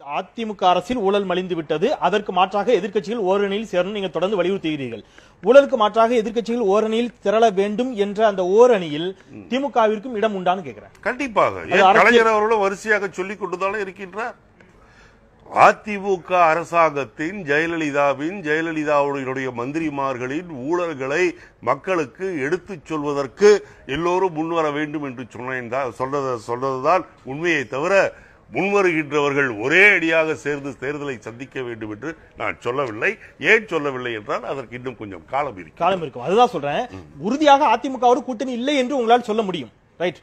அதிமுக அரசில் ஊழல் மலிந்து விட்டது. அதற்கு மாற்றாக எதிர்க்கட்சிகள் ஓரணியில் சேரணும் நீங்க தொடர்ந்து வலியுறுத்துகிறீர்கள். ஊழலுக்கு மாற்றாக எதிர்க்கட்சிகள் ஓரணியில் திரள வேண்டும் என்ற அந்த ஓரணியில் திமுகவிற்கும் இடம் உண்டான்னு கேக்குறேன் கண்டிப்பாக. கலைஞர் அவர்களும் வரிசையாக சொல்லிக் கொண்டுதானே இருக்கின்றார்? அதிமுக அரசாங்கத்தின் ஜெயலலிதாவின் ஜெயலலிதாவுடைய மந்திரிமார்களின் ஊழல்களை மக்களுக்கு எடுத்துச் சொல்வதற்கு எல்லோரும் முன்வர வேண்டும் என்று சொன்னேன் தான் சொன்னது சொன்னதுதான் உண்மையை தவிர முன்வருகின்றவர்கள் ஒரே அடியாக சேர்ந்து தேர்தலை சந்திக்க வேண்டும் என்று நான் சொல்லவில்லை. ஏன் சொல்லவில்லை என்றால் அதற்கு இன்னும் கொஞ்சம் காலம் இருக்கு காலம் இருக்கும். அதுதான் சொல்றேன். உறுதியாக அதிமுகவோடு கூட்டணி இல்லை என்று உங்களால் சொல்ல முடியும். ரைட்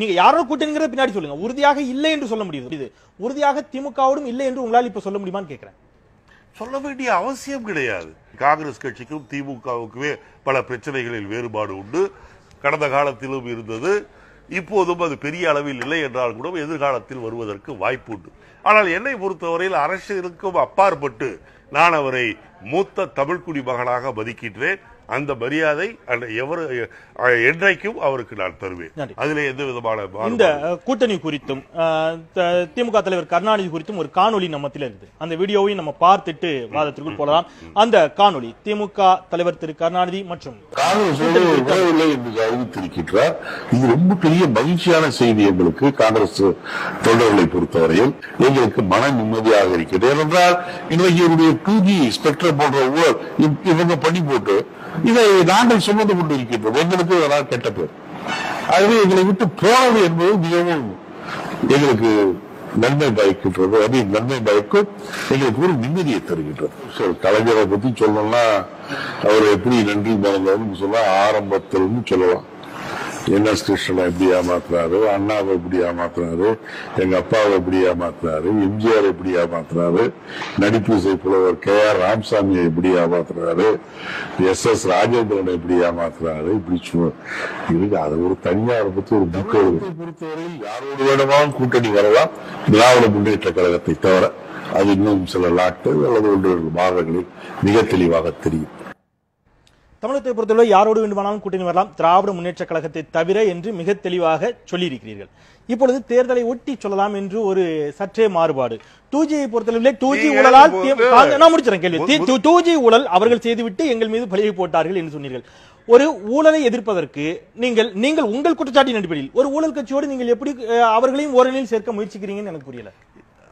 நீங்க யாரோட கூட்டணிங்கிறத பின்னாடி சொல்லுங்க. உறுதியாக இல்லை என்று சொல்ல முடியுது. இது உறுதியாக திமுகவோடும் இல்லை என்று உங்களால் இப்ப சொல்ல முடியுமான்னு கேக்குறேன். சொல்ல வேண்டிய அவசியம் கிடையாது. காங்கிரஸ் கட்சிக்கும் திமுகவுக்குமே பல பிரச்சனைகளில் வேறுபாடு உண்டு. கடந்த காலத்திலும் இருந்தது. இப்போதும் அது பெரிய அளவில் இல்லை என்றால் கூட எதிர்காலத்தில் வருவதற்கு வாய்ப்பு உண்டு ஆனால் என்னை பொறுத்தவரையில் அரசியலுக்கும் அப்பாற்பட்டு நான் அவரை மூத்த தமிழ்குடி மகனாக மதிக்கின்றேன். அந்த மரியாதை எவரு என்றைக்கும் அவருக்கு நான் தருவேன். அதிலே எந்த விதமான இந்த கூட்டணி குறித்தும் திமுக தலைவர் கருணாநிதி குறித்தும் ஒரு காணொளி நம்மத்தில் இருக்குது. அந்த வீடியோவையும் நம்ம பார்த்துட்டு வாதத்திற்குள் போகலாம். அந்த காணொளி திமுக தலைவர் திரு கருணாநிதி மற்றும் அறிவித்திருக்கின்றார். இது ரொம்ப பெரிய மகிழ்ச்சியான செய்தி எங்களுக்கு காங்கிரஸ் தொண்டர்களை பொறுத்தவரையில். எங்களுக்கு மன நிம்மதியாக இருக்கிறது. ஏனென்றால் இன்றைக்கு இவருடைய டூ ஜி ஸ்பெக்ட்ரம் போன்ற ஊழல் இவ்- இவங்க பண்ணி போட்டு இதை நாங்கள் சுமந்து கொண்டிருக்கின்றோம் எங்களுக்கு இதனால் கெட்ட பேர். ஆகவே எங்களை விட்டு போனது என்பது மிகவும் எங்களுக்கு நன்மை பயக்கின்றது. அது நன்மை பயக்கும். எங்களுக்கு ஒரு நிம்மதியை தருகின்றது. கலைஞரை பத்தி சொல்லணும்னா அவர் எப்படி நன்றி மறந்தவர் சொல்ல ஆரம்பத்திலிருந்து சொல்லலாம். என்எஸ் கிருஷ்ணனை எப்படி ஏமாத்துறாரு? அண்ணாவை எப்படி ஏமாத்துறாரு? எங்க அப்பாவை எப்படி ஏமாத்துறாரு? எம்ஜிஆர் எப்படி ஏமாத்துறாரு? நடிப்பு இசை புலவர் கே ஆர் ராமசாமியை எப்படி ஏமாத்துறாரு? எஸ் எஸ் ராஜேந்திரனை எப்படி ஏமாத்துறாரு? இப்படி இருக்கு. அது ஒரு தனியார் பத்தி ஒரு புக் பொறுத்தவரையில் யாரோடு வேணுமாலும் கூட்டணி வரலாம். திராவிட முன்னேற்ற கழகத்தை தவிர அது இன்னும் சில நாட்கள் அல்லது ஒன்று மாதங்களில் மிக தெளிவாக தெரியும். தமிழகத்தை பொறுத்தவரை யாரோடு வேண்டுமானாலும் கூட்டணி வரலாம். திராவிட முன்னேற்ற கழகத்தை தவிர என்று மிக தெளிவாக சொல்லியிருக்கிறீர்கள். இப்பொழுது தேர்தலை ஒட்டி சொல்லலாம் என்று ஒரு சற்றே மாறுபாடு. டூ ஜியை பொறுத்தளவிலே டூ ஜி நீங்க ஊழலால் நான் முடிச்சிடறேன் கேள்வி. முது- டூ ஜி ஊழல் அவர்கள் செய்துவிட்டு எங்கள் மீது பழியை போட்டார்கள் என்று சொன்னீர்கள். ஒரு ஊழலை எதிர்ப்பதற்கு நீங்கள் நீங்கள் உங்கள் குற்றச்சாட்டின் அடிப்படையில் ஒரு ஊழல் கட்சியோடு நீங்கள் எப்படி அவர்களையும் ஓரணியில் சேர்க்க முயற்சிக்கிறீங்கன்னு எனக்கு புரியல.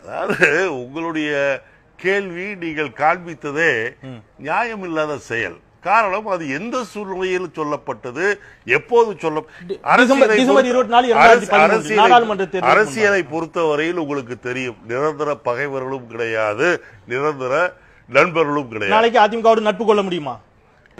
அதாவது உங்களுடைய கேள்வி நீங்கள் காண்பித்ததே நியாயமில்லாத செயல். காரணம் அது எந்த சூழ்நிலையில் சொல்லப்பட்டது? எப்போது சொல்ல அரசியலை டிசம்பர் பொறுத்த- 24, அரசு- 2013 அரசியலை- நாடாளுமன்ற தேர்தலுக்கு அரசியலை பொறுத்தவரையில் உங்களுக்கு தெரியும். நிரந்தர பகைவர்களும் கிடையாது. நிரந்தர நண்பர்களும் கிடையாது. நாளைக்கு அதிமுகவோடு நட்பு கொள்ள முடியுமா?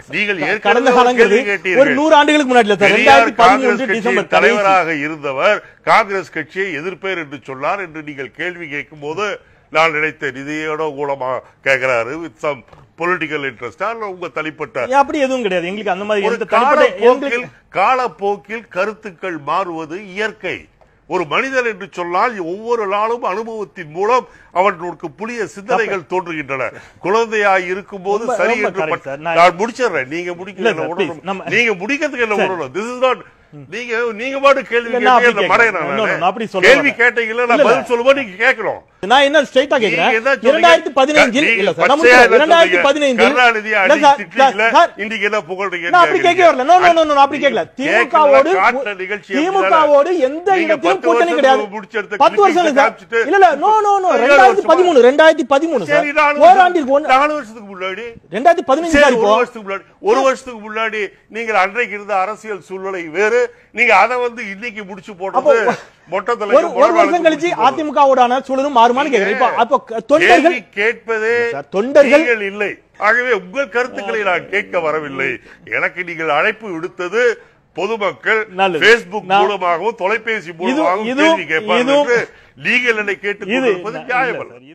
நீங்கள் கடந்த கேட்டீர்கள். ஒரு நூறு ஆண்டுகளுக்கு முன்னாடி தலைவராக இருந்தவர் காங்கிரஸ் கட்சியை எதிர்ப்பேர் என்று சொன்னார் என்று நீங்கள் கேள்வி கேட்கும் போது நான் நினைத்தேன். இதையோட கூடமா கேட்கிறாரு வித் சம் பொலிட்டிக்கல் இன்ட்ரெஸ்ட் உங்க தனிப்பட்ட அப்படி எதுவும் கிடையாது. எங்களுக்கு அந்த மாதிரி காலப்போக்கில் கருத்துக்கள் மாறுவது இயற்கை. ஒரு மனிதன் என்று சொன்னால் ஒவ்வொரு நாளும் அனுபவத்தின் மூலம் அவர்களுக்கு புதிய சிந்தனைகள் தோன்றுகின்றன. குழந்தையாய் இருக்கும் போது சரி என்று. நான் முடிச்சிடுறேன். நீங்க இல்ல நம்ம- நீங்க முடிக்கிறதுக்கு என்ன. விடணும் திஸ் இஸ் நாட் நீங்க நீங்க பாட்டு கேள்வி நான் அப்படி சொல்ல கேள்வி இல்ல, நான். பதில் சொல்லும்போது நீங்க கேட்கணும். நான் என்ன ஸ்ட்ரைட்டா கேக்குறேன் நீங்க என்ன சொன்னீங்க? இரண்டாயிரத்தி பதினைஞ்சில் நீங்க இல்ல சார் நம்ம பச்சையா என்ன இரண்டாயிரத்தி சொன்னீங்க? பதினைந்தில் கருணாநிதியை இல்ல அடிச்சு சார், திட்டுறீங்களே, சார், இன்னைக்கு என்ன புகழ்றீங்கன்னு நான் அப்படி கேக்குறீங்க. வரல. நோ நோ நோ அப்படி கேட்கல, திமுகவோடு திமுகவோடு எந்த நீங்க இடத்திலும் கூட்டணி கிடையாது. முடிச்செடுத்த பத்து வருஷம் இல்ல clippings சார் இல்ல இல்ல நோ நோ நோ ஏழு ரெண்டாயிரத்தி வருஷமா? பதிமூணு ரெண்டாயிரத்தி பதிமூணு சார். சரி நாலு ஓராண்டிற்கு வருஷத்துக்கு- நாலு வருஷத்துக்கு முன்னாடி. ரெண்டாயிரத்தி பதினைஞ்சு சரி, சார் ஒரு இப்போ வருஷத்துக்கு முன்னாடி ஒரு வருஷத்துக்கு முன்னாடி நீங்கள் அன்றைக்கு இருந்த அரசியல் சூழ்நிலை வேறு நீங்க அதை வந்து இன்னைக்கு முடிச்சு அப்போ மொட்டத்துல ஒரு வருஷம் கழிச்சு அதிமுகவோடான சூழலும் மாறுமான்னு கேக்குறேன் இப்ப அப்போ தொண்டர்கள் கேட்பதே தொண்டர்கள்- இல்லை. ஆகவே உங்கள் கருத்துக்களை நான் கேட்க வரவில்லை. எனக்கு நீங்கள் அழைப்பு விடுத்தது பொதுமக்கள். பேஸ்புக் மூலமாகவும் தொலைபேசி மூலமாகவும் கேள்வி கேட்பார்கள் நீங்கள் என்னை இல்ல நியாயமல்ல.